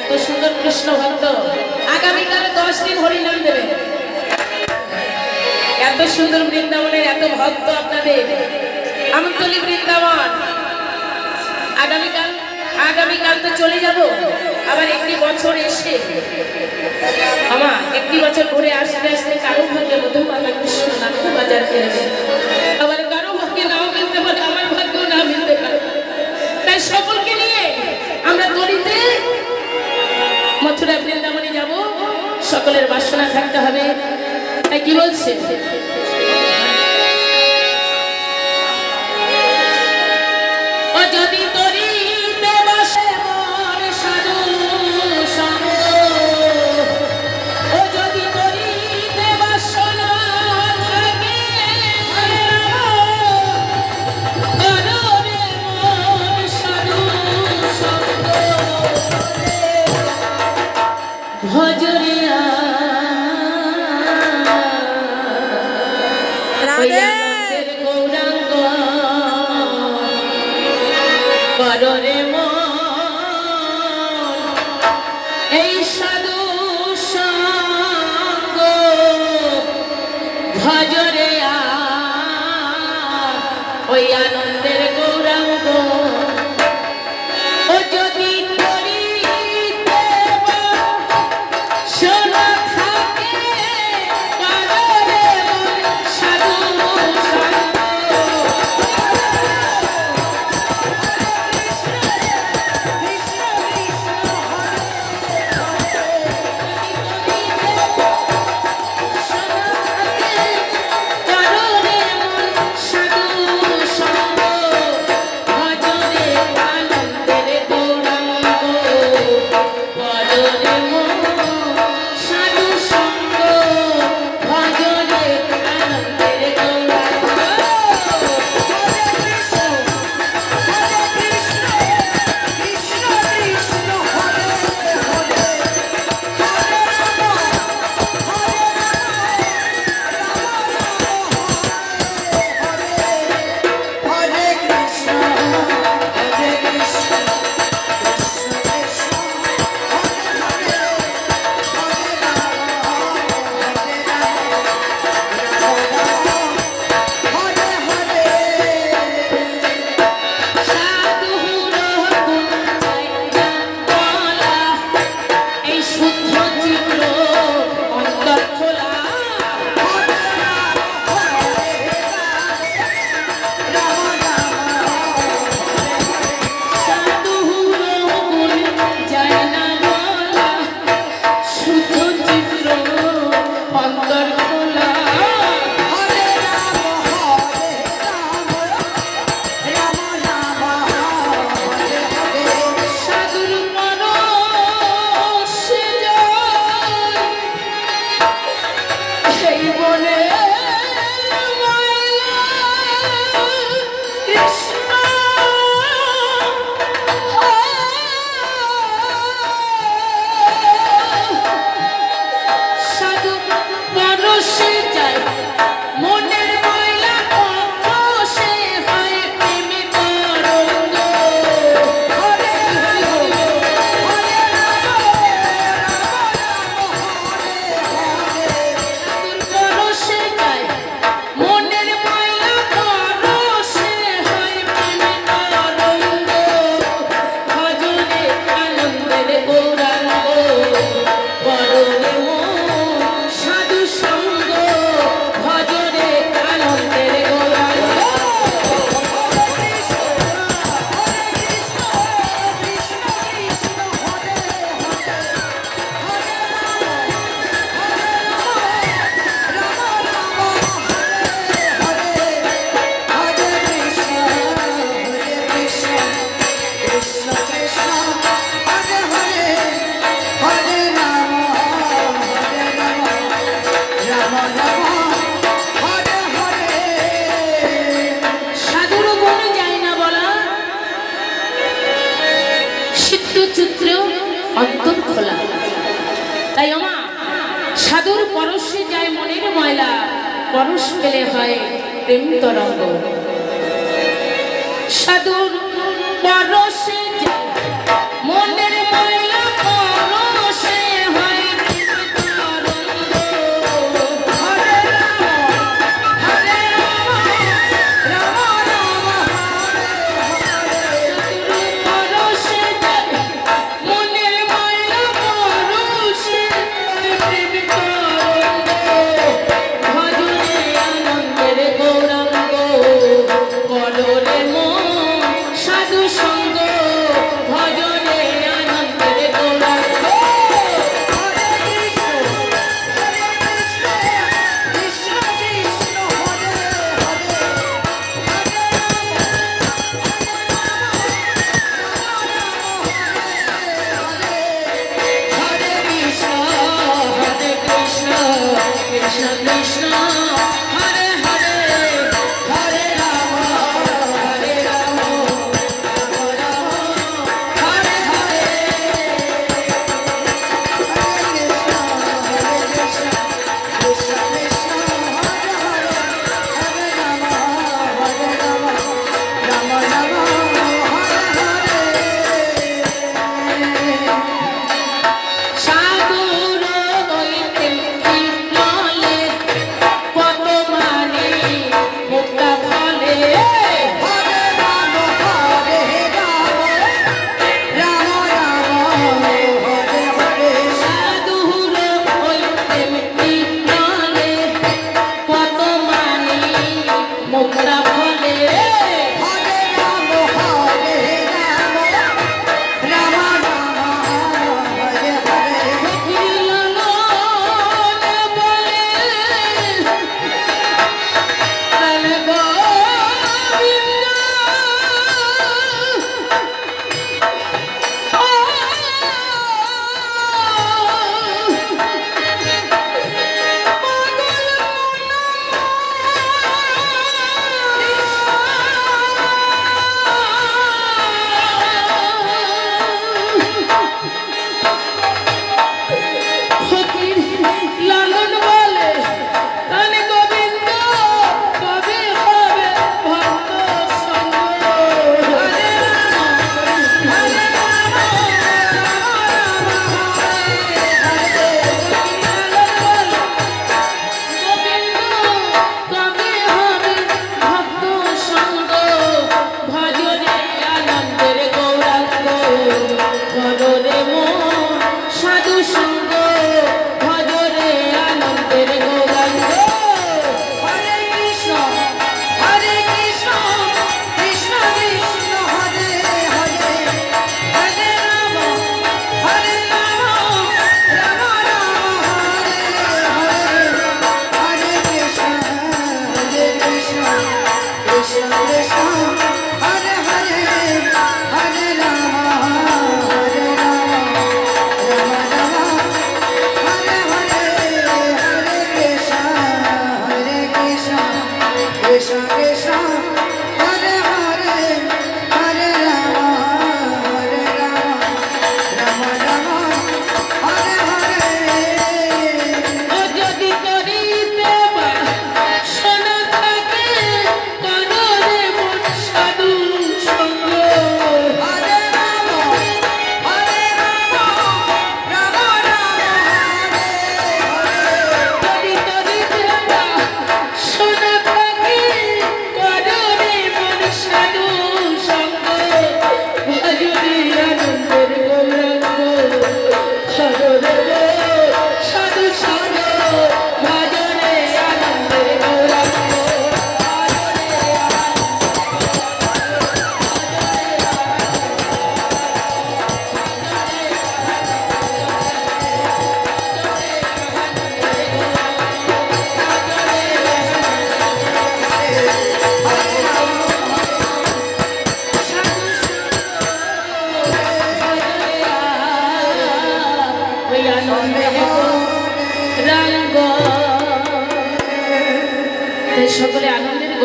এত সুন্দর কৃষ্ণ ভক্ত। আগামীকাল দশ দিন হরিনাম দেবে এত সুন্দর বৃন্দাবনের এত ভক্ত আপনাদের। আমতলি বৃন্দাবন। আগামীকাল আগামীকাল তো চলে যাব। আবার একটি বছর এসে আমার একটি বছর ঘুরে আসতে আসতে কারও ভাগ্যে মধুমাতা কৃষ্ণ নাট্য বাজার ফিরেছে সকলের বাসনা থাকতে হবে। কি বলছে? Yeah. পরশ পেলে হয় প্রেম তরঙ্গ। সাধুর পরশ Krishna Krishna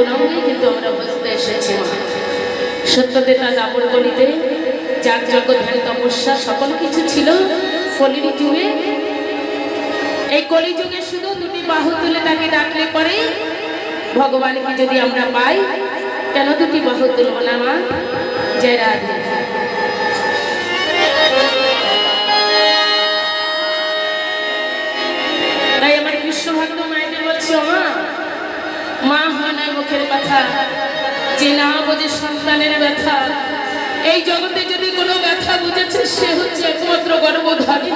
গৌরঙ্গেই কিন্তু আমরা বুঝতে এসেছি। সত্যদেতা দাবরগণিতে যার যজ্ঞ ধ্যান তপস্যা সকল কিছু ছিল কলির যুগে। এই কলিযুগে শুধু দুটি বাহু তুলে তাকে ডাকলে পরে ভগবানকে যদি আমরা পাই, কেন দুটি বাহু তুলব না মা? জয় রাধে। মুখের কথা যে না বোঝে সন্তানের ব্যথা। এই জগতে যদি কোনো ব্যথা বুঝেছে, সে হচ্ছে একমাত্র গর্বধারী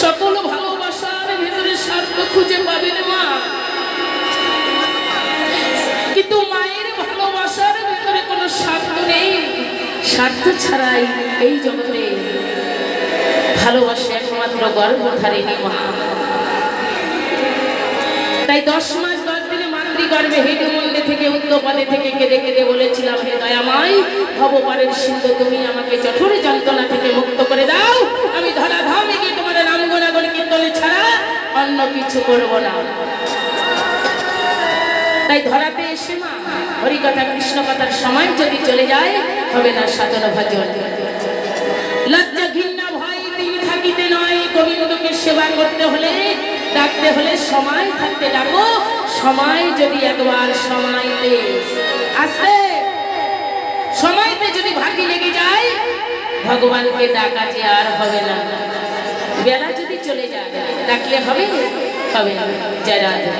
সকল ভালোবাসার ভেতরে স্বার্থ খুঁজে পাবেন মা। কিন্তু মায়ের ভালোবাসার ভেতরে কোনো স্বার্থ নেই। স্বার্থ ছাড়াই এই জগতে ভালোবাসে একমাত্র গর্বধারিণী মা। তাই দশ মাস, দশ দিনে মাতৃগর্ভে মন্দে থেকে উদ্যপদে থেকে কেঁদে কেঁদে বলেছিলাম, হে দয়াময় ভগবানের সিন্ধু, তুমি আমাকে চঠোর যন্ত্রণা থেকে মুক্ত করে দাও। আমি ধরাধামে গিয়ে তোমার নাম গোনাগণ কীর্তনে ছাড়া অন্য কিছু করব না। তাই ধরাতে এসে মা, হরিকথা কৃষ্ণ কথার সময় যদি চলে যায়, হবে না সাজন ভজন। লজ্জা ঘৃণা ভয়, তিনি থাকিতে নয়, গোবিন্দকে সেবা করতে হলে ডাকতে হলে সময় থাকতে ডাকো। সময় যদি একবার সময়তে আসে, সময়তে যদি ভাগি লেগে যায়, ভগবানকে ডাকা যে আর হবে না। বেলা যদি চলে যায়, ডাকলে হবে হবে জয় রাধে।